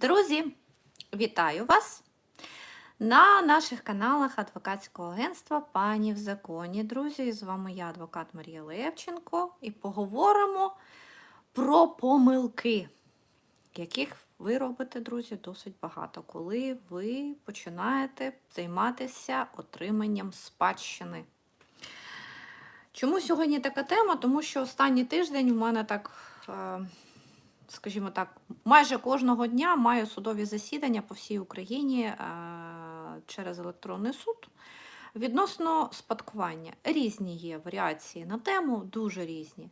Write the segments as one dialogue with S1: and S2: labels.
S1: Друзі, вітаю вас на наших каналах адвокатського агентства Пані в законі. Друзі, з вами я, адвокат Марія Левченко, і поговоримо про помилки, яких ви робите, друзі, досить багато, коли ви починаєте займатися отриманням спадщини. Чому сьогодні така тема? Тому що останній тиждень в мене так. е, скажімо так, майже кожного дня маю судові засідання по всій Україні е, через електронний суд відносно спадкування. Різні є варіації на тему, дуже різні.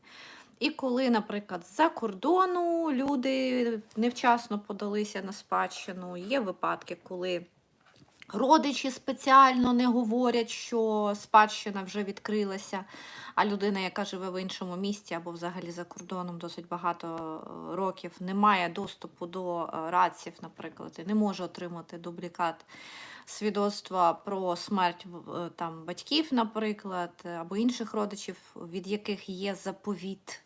S1: І коли, наприклад, з-за кордону люди невчасно подалися на спадщину, є випадки, коли родичі спеціально не говорять, що спадщина вже відкрилася, а людина, яка живе в іншому місті або взагалі за кордоном досить багато е, років, не має доступу до е, радців, наприклад, і не може отримати дублікат свідоцтва про смерть е, там, батьків, наприклад, або інших родичів, від яких є заповіт.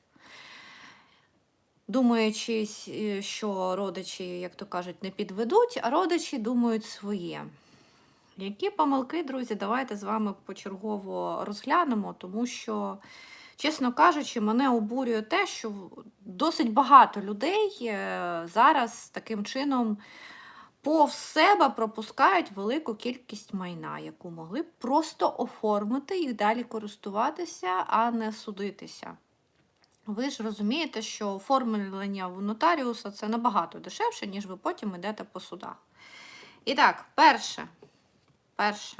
S1: Думаючи, що родичі, як то кажуть, не підведуть, а родичі думають своє. Які помилки, друзі, давайте з вами почергово розглянемо, тому що, чесно кажучи, мене обурює те, що досить багато людей е, зараз таким чином повз себе пропускають велику кількість майна, яку могли б просто оформити і далі користуватися, а не судитися. Ви ж розумієте, що оформлення в нотаріуса це набагато дешевше, ніж ви потім йдете по судах. І так, перше. Перше.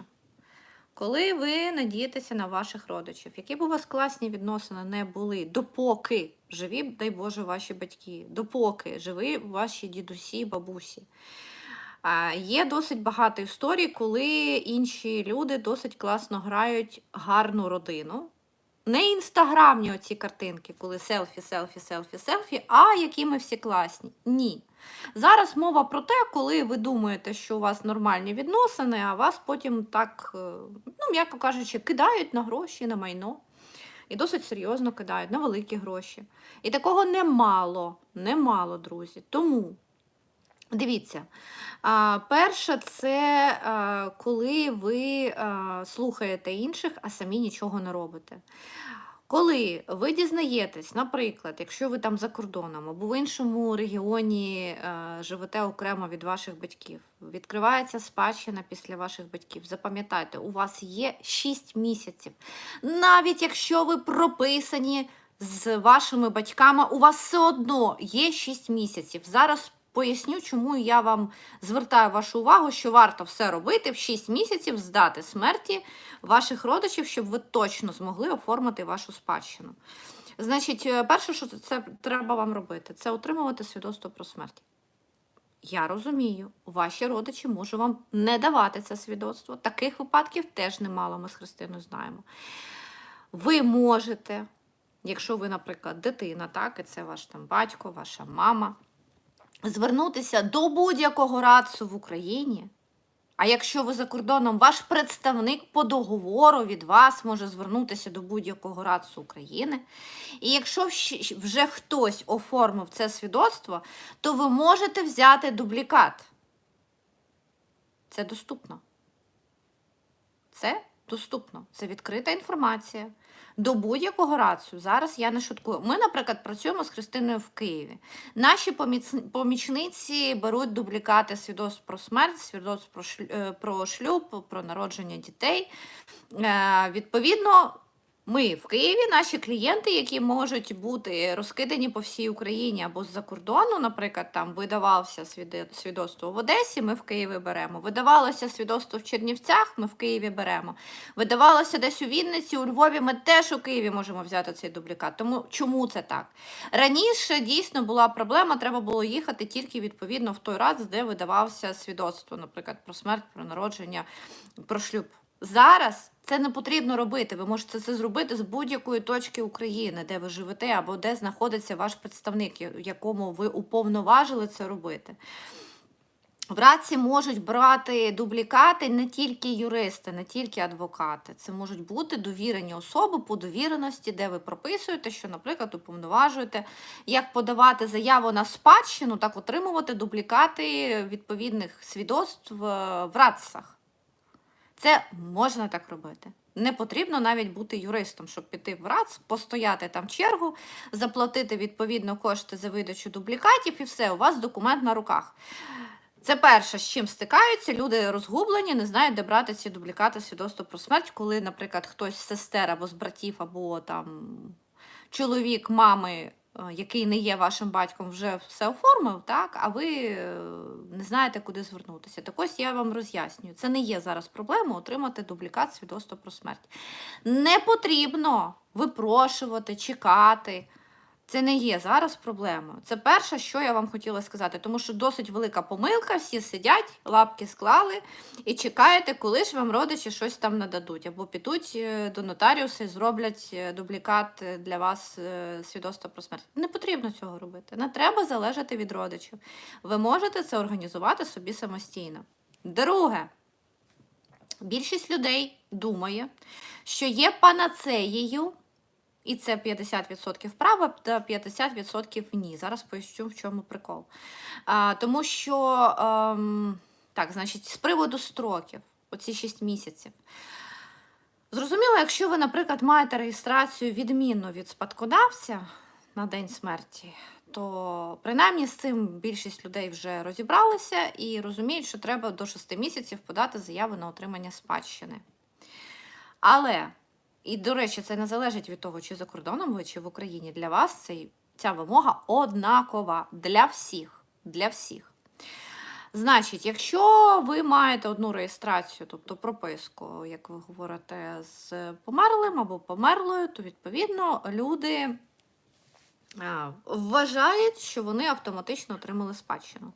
S1: Коли ви надієтеся на ваших родичів, які б у вас класні відносини не були, допоки живі, дай Боже, ваші батьки, допоки живі ваші дідусі, бабусі. Є досить багато історій, коли інші люди досить класно грають гарну родину. Не інстаграмні оці картинки, коли селфі, селфі, селфі, селфі, а які ми всі класні. Ні. Зараз мова про те, коли ви думаєте, що у вас нормальні відносини, а вас потім так, е, ну, м'яко кажучи, кидають на гроші, на майно. І досить серйозно кидають на великі гроші. І такого немало, немало, друзі. Тому. Дивіться, перше, це коли ви слухаєте інших, а самі нічого не робите. Коли ви дізнаєтесь, наприклад, якщо ви там за кордоном або в іншому регіоні живете окремо від ваших батьків, відкривається спадщина після ваших батьків. Запам'ятайте, у вас є 6 місяців. Навіть якщо ви прописані з вашими батьками, у вас все одно є 6 місяців. Зараз поясню, чому я вам звертаю вашу увагу, що варто все робити в 6 місяців здати смерті ваших родичів, щоб ви точно змогли оформити вашу спадщину. Значить, е, перше, що це треба вам робити, це отримувати свідоцтво про смерть. Я розумію, ваші родичі можуть вам не давати це свідоцтво. Таких випадків теж немало, ми з Христиною знаємо. Ви можете, якщо ви, наприклад, дитина, так, і це ваш там батько, ваша мама, звернутися до будь-якого радцу в Україні. А якщо ви за кордоном, ваш представник по договору від вас може звернутися до будь-якого радцу України. І якщо вже хтось оформив це свідоцтво, то ви можете взяти дублікат. Це доступно. Це доступно. Це відкрита інформація. До будь-якого рацію. Зараз я не шуткую. Ми, наприклад, працюємо з Христиною в Києві. Наші помічниці беруть дублікати свідоцтв про смерть, свідоцтв про е, шлюб, про народження дітей. Е, Відповідно, ми в Києві, наші клієнти, які можуть бути розкидані по всій Україні або з-за кордону, наприклад, там видавався свідоцтво в Одесі, ми в Києві беремо. Видавалося свідоцтво в Чернівцях, ми в Києві беремо. Видавалося десь у Вінниці, у Львові, ми теж у Києві можемо взяти цей дублікат. Тому чому це так? Раніше дійсно була проблема, треба було їхати тільки відповідно в той раз, де видавався свідоцтво, наприклад, про смерть, про народження, про шлюб. Зараз це не потрібно робити. Ви можете це зробити з будь-якої точки України, де ви живете, або де знаходиться ваш представник, якому ви уповноважили це робити. В раці можуть брати дублікати не тільки юристи, не тільки адвокати. Це можуть бути довірені особи по довіреності, де ви прописуєте, що, наприклад, уповноважуєте, як подавати заяву на спадщину, так отримувати дублікати відповідних свідоцтв е, в радцях. Це можна так робити. Не потрібно навіть бути юристом, щоб піти в РАЦ, постояти там чергу, заплатити відповідно кошти за видачу дублікатів, і все, у вас документ на руках. Це перше, з чим стикаються. Люди розгублені, не знають, де брати ці дублікати свідоцтва про смерть, коли, наприклад, хтось з сестер або з братів, або там чоловік мами, який не є вашим батьком, вже все оформив, так, а ви е, не знаєте, куди звернутися. Так ось я вам роз'яснюю. Це не є зараз проблема отримати дублікат свідоцтва про смерть. Не потрібно випрошувати, чекати. Це не є зараз проблемою. Це перше, що я вам хотіла сказати, тому що досить велика помилка, всі сидять, лапки склали і чекаєте, коли ж вам родичі щось там нададуть, або підуть е, до нотаріуса і зроблять е, дублікат е, для вас свідоцтва про смерть. Не потрібно цього робити. Не треба залежати від родичів. Ви можете це організувати собі самостійно. Друге, більшість людей думає, що є панацеєю. І це 50% право та 50% ні. Зараз поясню, в чому прикол. А, тому що, ем, так, значить, з приводу строків, оці 6 місяців. Зрозуміло, якщо ви, наприклад, маєте реєстрацію відмінно від спадкодавця на день смерті, то принаймні з цим більшість людей вже розібралися і розуміють, що треба до 6 місяців подати заяву на отримання спадщини. Але і, до речі, це не залежить від того, чи за кордоном ви, чи в Україні. Для вас цей, ця вимога однакова для всіх. Для всіх. Значить, якщо ви маєте одну реєстрацію, тобто прописку, як ви говорите, з померлим або померлою, то відповідно люди вважають, що вони автоматично отримали спадщину.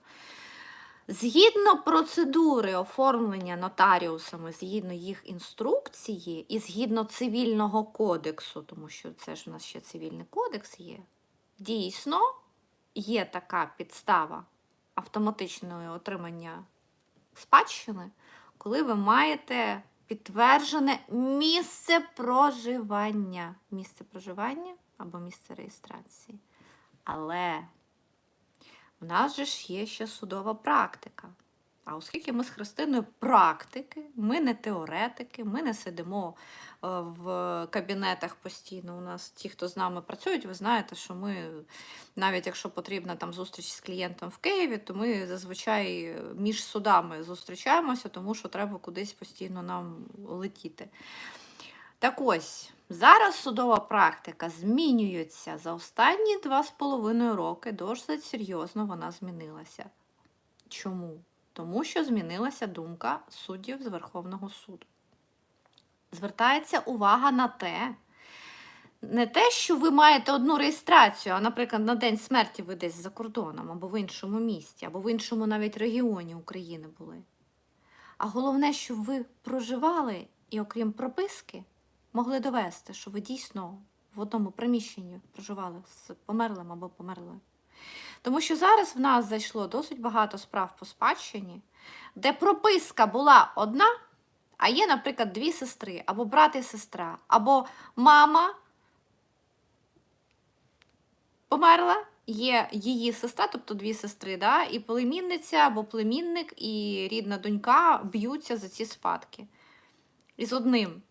S1: Згідно процедури оформлення нотаріусами, згідно їх інструкції і згідно цивільного кодексу, тому що це ж у нас ще цивільний кодекс є, дійсно є така підстава автоматичного отримання спадщини, коли ви маєте підтверджене місце проживання. Місце проживання або місце реєстрації. Але у нас же ж є ще судова практика. А оскільки ми з Христиною практики, ми не теоретики, ми не сидимо е, в кабінетах постійно. У нас ті, хто з нами працюють, ви знаєте, що ми, навіть якщо потрібна там зустріч з клієнтом в Києві, то ми зазвичай між судами зустрічаємося, тому що треба кудись постійно нам летіти. Так ось, зараз судова практика змінюється за останні два з половиною роки, досить серйозно вона змінилася. Чому? Тому що змінилася думка суддів з Верховного суду. Звертається увага на те, не те, що ви маєте одну реєстрацію, а, наприклад, на день смерті ви десь за кордоном, або в іншому місті, або в іншому навіть регіоні України були. А головне, щоб ви проживали і, окрім прописки, могли довести, що ви дійсно в одному приміщенні проживали з померлим або померлою. Тому що зараз в нас зайшло досить багато справ по спадщині, де прописка була одна, а є, наприклад, дві сестри, або брат і сестра, або мама померла, є її сестра, тобто дві сестри, да, і племінниця або племінник, і рідна донька б'ються за ці спадки. І з одним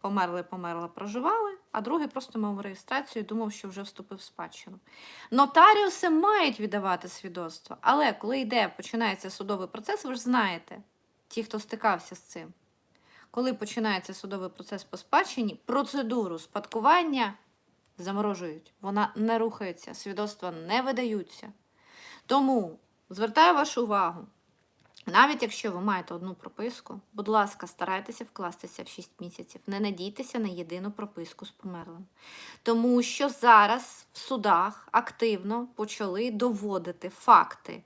S1: померли, померла, проживали, а другий просто мав реєстрацію і думав, що вже вступив в спадщину. Нотаріуси мають віддавати свідоцтво, але коли йде, починається судовий процес, ви ж знаєте, ті, хто стикався з цим. Коли починається судовий процес по спадщині, процедуру спадкування заморожують. Вона не рухається, свідоцтва не видаються. Тому звертаю вашу увагу. Навіть якщо ви маєте одну прописку, будь ласка, старайтеся вкластися в 6 місяців. Не надійтеся на єдину прописку з померлим. Тому що зараз в судах активно почали доводити факти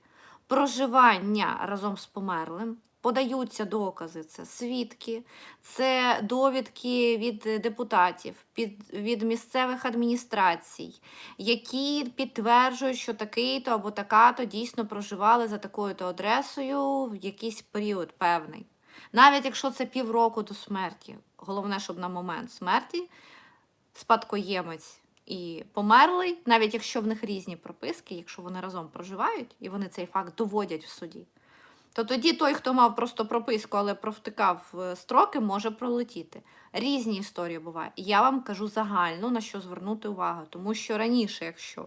S1: проживання разом з померлим подаються докази. Це свідки, це довідки від депутатів, під, від місцевих адміністрацій, які підтверджують, що такий-то або така-то дійсно проживали за такою-то адресою в якийсь період певний. Навіть якщо це півроку до смерті. Головне, щоб на момент смерті спадкоємець і померлий, навіть якщо в них різні прописки, якщо вони разом проживають і вони цей факт доводять в суді, то тоді той, хто мав просто прописку, але провтикав е, строки, може пролетіти. Різні історії бувають. Я вам кажу загально, на що звернути увагу, тому що раніше, якщо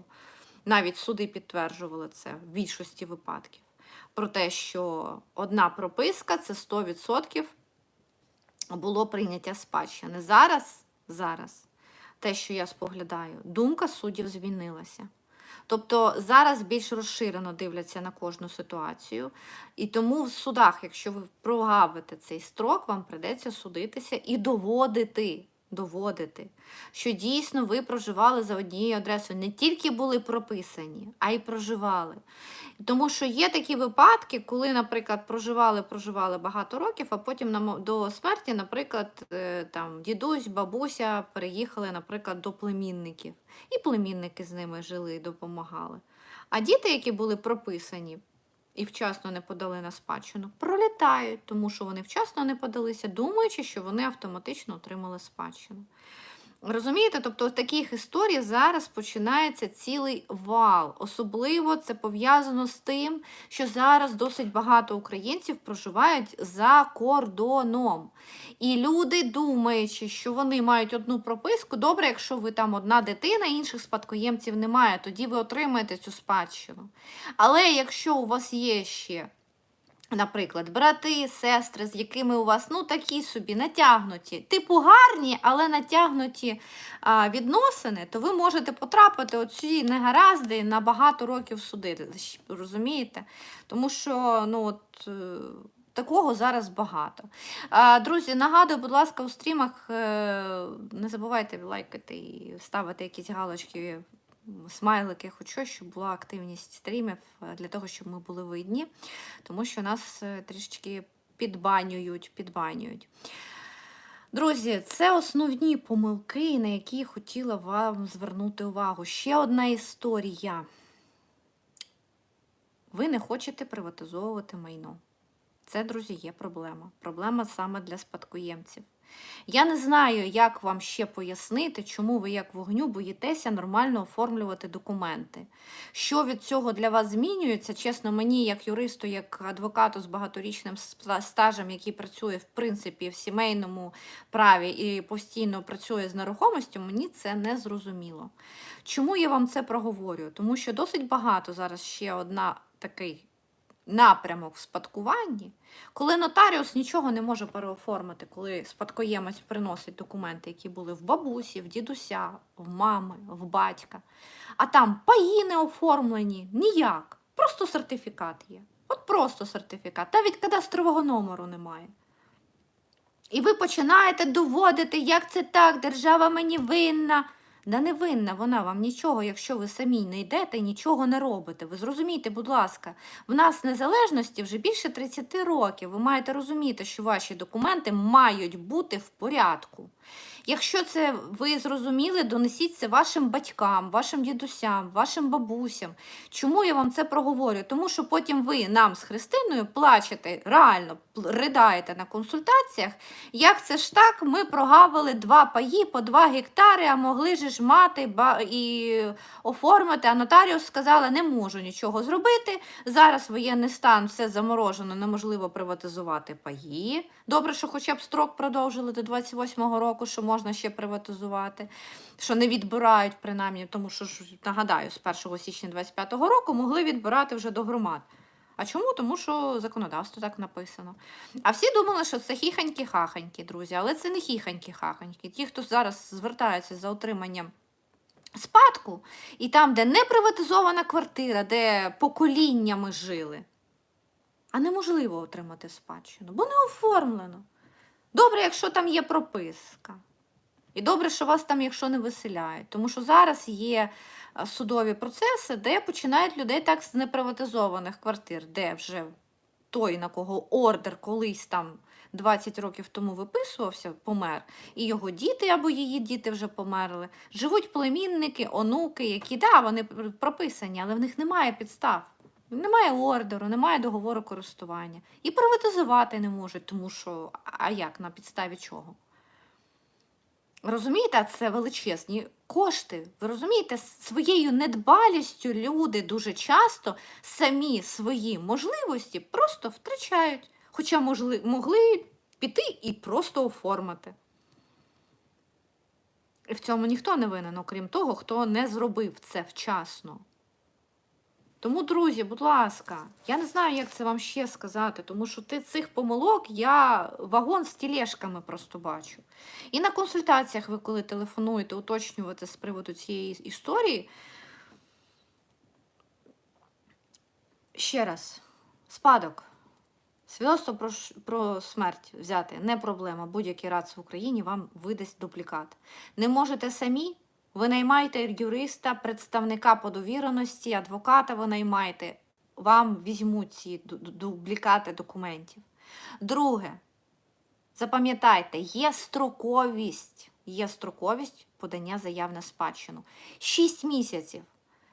S1: навіть суди підтверджували це в більшості випадків, про те, що одна прописка це 100% було прийняття спадщини. Зараз, зараз, те, що я споглядаю, думка суддів змінилася. Тобто зараз більш розширено дивляться на кожну ситуацію, і тому в судах, якщо ви прогавите цей строк, вам придеться судитися і доводити, доводити, що дійсно ви проживали за однією адресою, не тільки були прописані, а й проживали. Тому що є такі випадки, коли, наприклад, проживали, проживали багато років, а потім до смерті, наприклад, е, там дідусь, бабуся переїхали, наприклад, до племінників. І племінники з ними жили і допомагали. А діти, які були прописані і вчасно не подали на спадщину, пролітають, тому що вони вчасно не подалися, думаючи, що вони автоматично отримали спадщину. Розумієте, тобто таких історій зараз починається цілий вал. Особливо це пов'язано з тим, що зараз досить багато українців проживають за кордоном. І люди, думаючи, що вони мають одну прописку, добре, якщо ви там одна дитина, інших спадкоємців немає, тоді ви отримаєте цю спадщину. Але якщо у вас є ще Наприклад, брати, сестри, з якими у вас ну такі собі натягнуті, типу гарні, але натягнуті а, відносини, то ви можете потрапити оці негаразди на багато років суди. Розумієте? Тому що ну от. е, Такого зараз багато. Друзі, нагадую, будь ласка, у стрімах е, не забувайте лайкати і ставити якісь галочки, смайлики, хоч щось, щоб була активність стрімів е, для того, щоб ми були видні тому що нас е, трішечки підбанюють, підбанюють. Друзі, це основні помилки, на які хотіла вам звернути увагу. Ще одна історія. Ви не хочете приватизовувати майно. Це, друзі, є проблема. Проблема саме для спадкоємців. Я не знаю, як вам ще пояснити, чому ви, як вогню, боїтеся нормально оформлювати документи. Що від цього для вас змінюється? Чесно, мені, як юристу, як адвокату з багаторічним стажем, який працює в принципі в сімейному праві і постійно працює з нерухомістю, мені це не зрозуміло. Чому я вам це проговорюю? Тому що досить багато зараз ще одна такий напрямок в спадкуванні, коли нотаріус нічого не може переоформити, коли спадкоємець приносить документи, які були в бабусі, в дідуся, в мами, в батька, а там паї не оформлені, ніяк. Просто сертифікат є. От просто сертифікат. Навіть кадастрового номеру немає. І ви починаєте доводити, як це так, держава мені винна. Да не винна вона вам нічого, якщо ви самі не йдете і нічого не робите. Ви зрозумійте, будь ласка, в нас незалежності вже більше 30 років. Ви маєте розуміти, що ваші документи мають бути в порядку. Якщо це ви зрозуміли, донесіть це вашим батькам, вашим дідусям, вашим бабусям. Чому я вам це проговорю? Тому що потім ви нам з Христиною плачете, реально ридаєте на консультаціях. Як це ж так? Ми прогавили два паї по два гектари, а могли ж мати і оформити. А нотаріус сказала, не можу нічого зробити. Зараз воєнний стан, все заморожено, неможливо приватизувати паї. Добре, що хоча б строк продовжили до 28-го року, що можна ще приватизувати, що не відбирають принаймні, тому що ж нагадаю, з 1 січня 25-го року могли відбирати вже до громад. А чому? Тому що законодавство так написано. А всі думали, що це хіханьки-хаханьки, друзі, але це не хіханьки-хаханьки. Ті, хто зараз звертаються за отриманням спадку, і там, де не приватизована квартира, де поколіннями жили, а неможливо отримати спадщину, бо не оформлено. Добре, якщо там є прописка. І добре, що вас там, якщо не виселяють. Тому що зараз є е, судові процеси, де починають людей так з неприватизованих квартир, де вже той, на кого ордер колись там 20 років тому виписувався, помер, і його діти або її діти вже померли. Живуть племінники, онуки, які да, вони прописані, але в них немає підстав. Немає ордеру, немає договору користування. І приватизувати не можуть, тому що а як на підставі чого? Розумієте, це величезні кошти. Ви розумієте, своєю недбалістю люди дуже часто самі свої можливості просто втрачають. Хоча можли, могли піти і просто оформити. І в цьому ніхто не винен, окрім того, хто не зробив це вчасно. Тому, друзі, будь ласка, я не знаю, як це вам ще сказати, тому що ти цих помилок я вагон з тілешками просто бачу. І на консультаціях ви, коли телефонуєте, уточнювати з приводу цієї історії. Ще раз, спадок. Свідоцтво про, про смерть взяти не проблема. Будь-який РАЦ в Україні вам видасть дублікат. Не можете самі, ви наймаєте юриста, представника по довіреності, адвоката ви наймаєте, вам візьмуть ці ду- ду- дублікати документів. Друге, запам'ятайте, є строковість, є строковість подання заяв на спадщину. Шість місяців.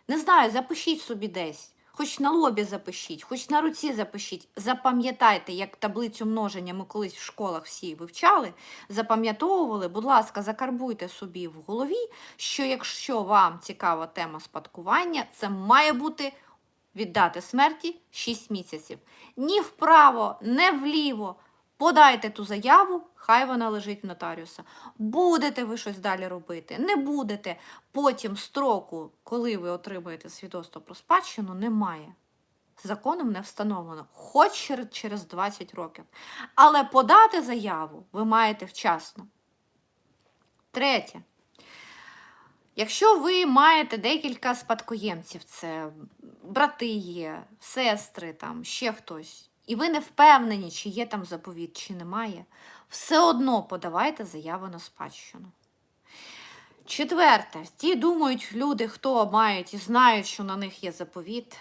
S1: Не знаю, запишіть собі десь. Хоч на лобі запишіть, хоч на руці запишіть. Запам'ятайте, як таблицю множення ми колись в школах всі вивчали, запам'ятовували, будь ласка, закарбуйте собі в голові, що якщо вам цікава тема спадкування, це має бути віддати смерті 6 місяців. Ні вправо, не вліво. Подайте ту заяву, хай вона лежить в нотаріуса. Будете ви щось далі робити, не будете. Потім строку, коли ви отримаєте свідоцтво про спадщину, немає. Законом не встановлено, хоч через 20 років. Але подати заяву ви маєте вчасно. Третє. Якщо ви маєте декілька спадкоємців, це брати є, сестри, там, ще хтось, і ви не впевнені, чи є там заповіт, чи немає, все одно подавайте заяву на спадщину. Четверте, ті думають люди, хто мають і знають, що на них є заповіт,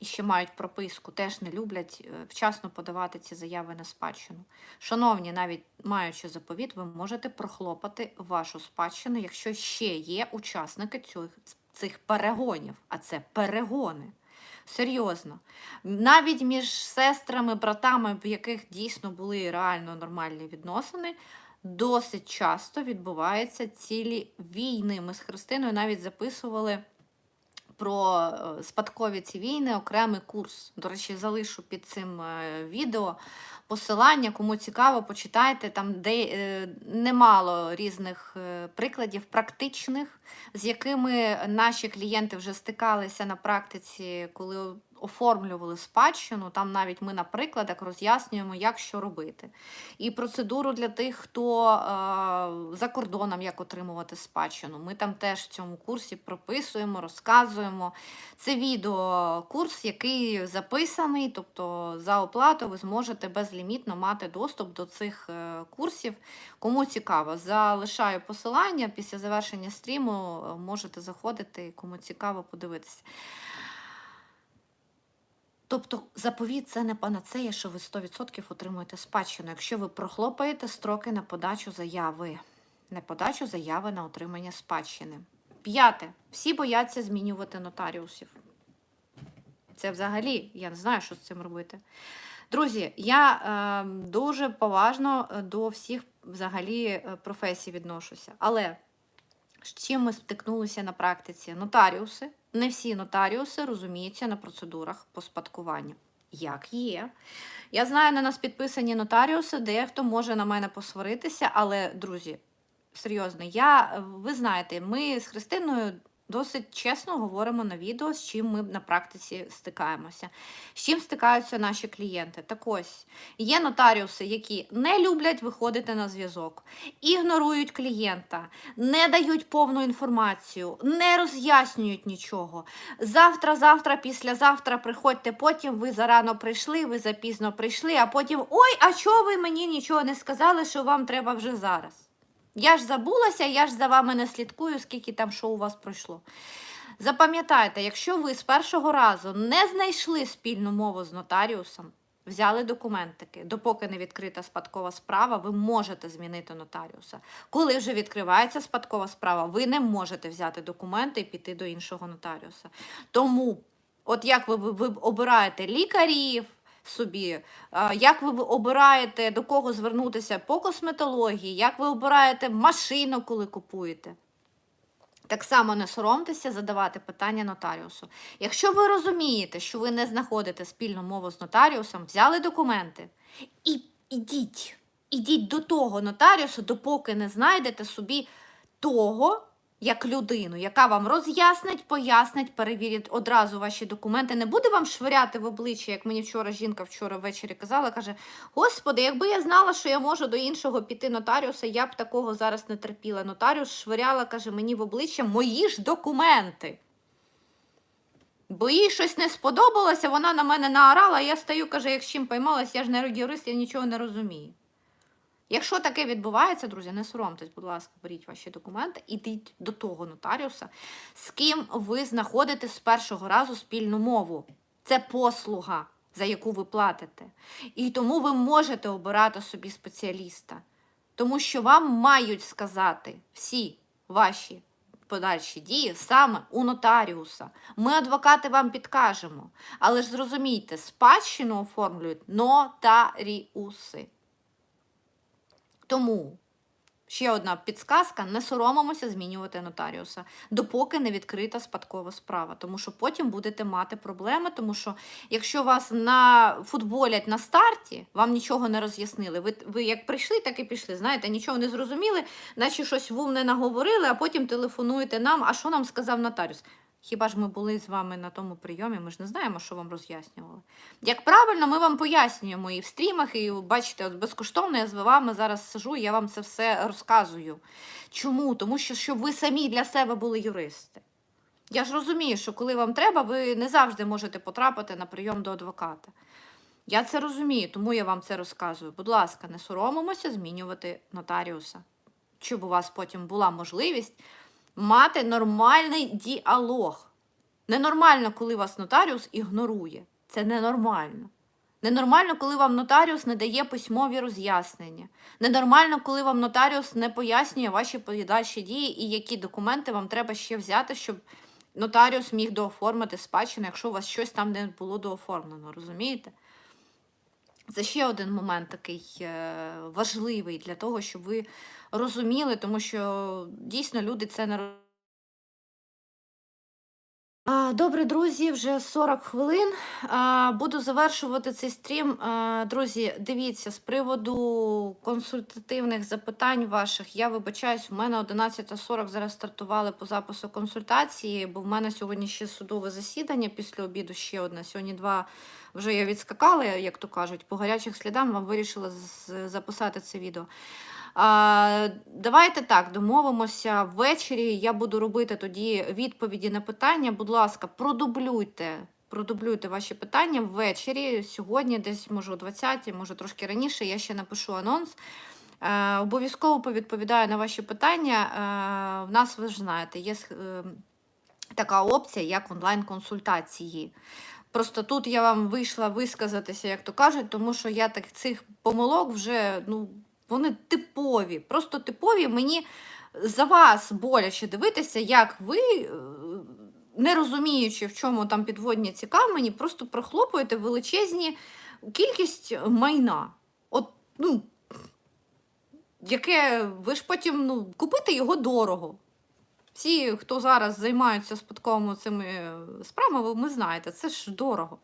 S1: і ще мають прописку, теж не люблять е, вчасно подавати ці заяви на спадщину. Шановні, навіть маючи заповіт, ви можете прохлопати вашу спадщину, якщо ще є учасники цих, цих перегонів, а це перегони. Серйозно. Навіть між сестрами, братами, в яких дійсно були реально нормальні відносини, досить часто відбуваються цілі війни. Ми з Христиною навіть записували про е, спадкові ці війни окремий курс. До речі, залишу під цим е, відео посилання. Кому цікаво, почитайте там, де е, немало різних прикладів практичних, з якими наші клієнти вже стикалися на практиці, коли оформлювали спадщину. Там навіть ми на прикладах роз'яснюємо, як що робити. І процедуру для тих, хто е, за кордоном, як отримувати спадщину. Ми там теж в цьому курсі прописуємо, розказуємо. Це відеокурс, який записаний, тобто за оплату ви зможете безлімітно мати доступ до цих е, курсів. Кому цікаво, залишаю посилання після завершення стріму. е, Можете заходити, кому цікаво подивитися. Тобто заповіт це не панацея, що ви 100% отримуєте спадщину, якщо ви прохлопаєте строки на подачу заяви, на подачу заяви на отримання спадщини. П'яте. Всі бояться змінювати нотаріусів. Це взагалі, я не знаю, що з цим робити. Друзі, я е, дуже поважно е, до всіх взагалі е, професій відношуся. Але з чим ми стикнулися на практиці? Нотаріуси. Не всі нотаріуси розуміються на процедурах по спадкуванню. Як є. Я знаю, на нас підписані нотаріуси, дехто може на мене посваритися, але, друзі, серйозно, я, ви знаєте, ми з Христиною досить чесно говоримо на відео, з чим ми на практиці стикаємося, з чим стикаються наші клієнти. Так ось, є нотаріуси, які не люблять виходити на зв'язок, ігнорують клієнта, не дають повну інформацію, не роз'яснюють нічого. Завтра, завтра, післязавтра приходьте, потім ви зарано прийшли, ви запізно прийшли, а потім ой, а чого ви мені нічого не сказали, що вам треба вже зараз? Я ж забулася, я ж за вами не слідкую, скільки там що у вас пройшло. Запам'ятайте, якщо ви з першого разу не знайшли спільну мову з нотаріусом, взяли документики, допоки не відкрита спадкова справа, ви можете змінити нотаріуса. Коли вже відкривається спадкова справа, ви не можете взяти документи і піти до іншого нотаріуса. Тому, от як ви, ви, обираєте лікарів собі, як ви обираєте до кого звернутися по косметології, як ви обираєте машину, коли купуєте. Так само не соромтеся задавати питання нотаріусу. Якщо ви розумієте, що ви не знаходите спільну мову з нотаріусом, взяли документи і ідіть, ідіть до того нотаріусу, допоки не знайдете собі того, як людину, яка вам роз'яснить, пояснить, перевірить одразу ваші документи. Не буде вам швиряти в обличчя, як мені вчора жінка вчора ввечері казала, каже: Господи, якби я знала, що я можу до іншого піти нотаріуса, я б такого зараз не терпіла. Нотаріус швиряла, каже, мені в обличчя мої ж документи. Бо їй щось не сподобалося, вона на мене наорала, а я стою, каже, як з чим поймалась, я ж не юрист, я нічого не розумію. Якщо таке відбувається, друзі, не соромтесь, будь ласка, беріть ваші документи, ідіть до того нотаріуса, з ким ви знаходите з першого разу спільну мову. Це послуга, за яку ви платите. І тому ви можете обирати собі спеціаліста, тому що вам мають сказати всі ваші подальші дії саме у нотаріуса. Ми, адвокати, вам підкажемо. Але ж зрозумійте, спадщину оформлюють нотаріуси. Тому ще одна підсказка: не соромимося змінювати нотаріуса, допоки не відкрита спадкова справа. Тому що потім будете мати проблеми, тому що якщо вас на футболять на старті, вам нічого не роз'яснили. Ви, ви як прийшли, так і пішли. Знаєте, нічого не зрозуміли, наче щось в ум не наговорили, а потім телефонуєте нам. А що нам сказав нотаріус? Хіба ж ми були з вами на тому прийомі? Ми ж не знаємо, що вам роз'яснювали. Як правильно, ми вам пояснюємо і в стрімах, і бачите, от безкоштовно я з вами зараз сижу, я вам це все розказую. Чому? Тому що щоб ви самі для себе були юристи. Я ж розумію, що коли вам треба, ви не завжди можете потрапити на прийом до адвоката. Я це розумію, тому я вам це розказую. Будь ласка, не соромимося змінювати нотаріуса, щоб у вас потім була можливість мати нормальний діалог. Ненормально, коли вас нотаріус ігнорує. Це ненормально. Ненормально, коли вам нотаріус не дає письмові роз'яснення. Ненормально, коли вам нотаріус не пояснює ваші подальші дії і які документи вам треба ще взяти, щоб нотаріус міг дооформити спадщину, якщо у вас щось там не було дооформлено, розумієте? Це ще один момент такий е, важливий для того, щоб ви розуміли, тому що дійсно люди це не Добре, друзі, вже 40 хвилин. Буду завершувати цей стрім. Друзі, дивіться, з приводу консультативних запитань ваших, я вибачаюсь, у мене 11.40 зараз стартували по запису консультації, бо в мене сьогодні ще судове засідання після обіду ще одне. Сьогодні два вже я відскакала, як то кажуть, по гарячих слідам вам вирішила записати це відео. Давайте так, домовимося. Ввечері я буду робити тоді відповіді на питання. Будь ласка, продублюйте. Продублюйте ваші питання ввечері. Сьогодні, десь може о 20, може трошки раніше. Я ще напишу анонс. Е, обов'язково повідповідаю на ваші питання. Е, в нас, ви ж знаєте, є е, така опція, як онлайн-консультації. Просто тут я вам вийшла висказатися, як то кажуть, тому що я так цих помилок вже, ну, вони типові, просто типові. Мені за вас боляче дивитися, як ви, е, не розуміючи, в чому там підводні ці камені, просто прохлопуєте величезні кількість майна. От, ну, яке ви ж потім ну, купите його дорого. Всі, хто зараз займаються спадковими цими е, справами, ви знаєте, це ж дорого.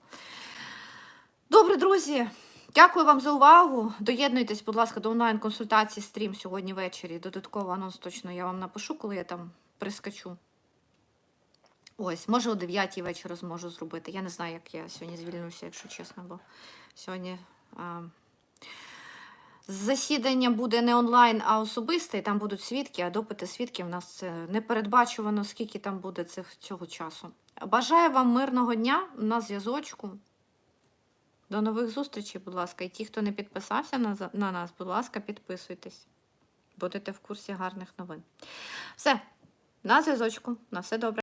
S1: Добре, друзі, дякую вам за увагу. Доєднуйтесь, будь ласка, до онлайн-консультації стрім сьогодні ввечері. Додатково анонс точно я вам напишу, коли я там прискочу. Ось, може, о 9 вечора зможу зробити. Я не знаю, як я сьогодні звільнюся, якщо чесно, бо сьогодні. А... Засідання буде не онлайн, а особисте, і там будуть свідки, а допити свідків у нас це не передбачувано, скільки там буде цих, цього часу. Бажаю вам мирного дня на зв'язочку. До нових зустрічей, будь ласка. І ті, хто не підписався на, на нас, будь ласка, підписуйтесь. Будете в курсі гарних новин. Все, на зв'язочку. На все добре.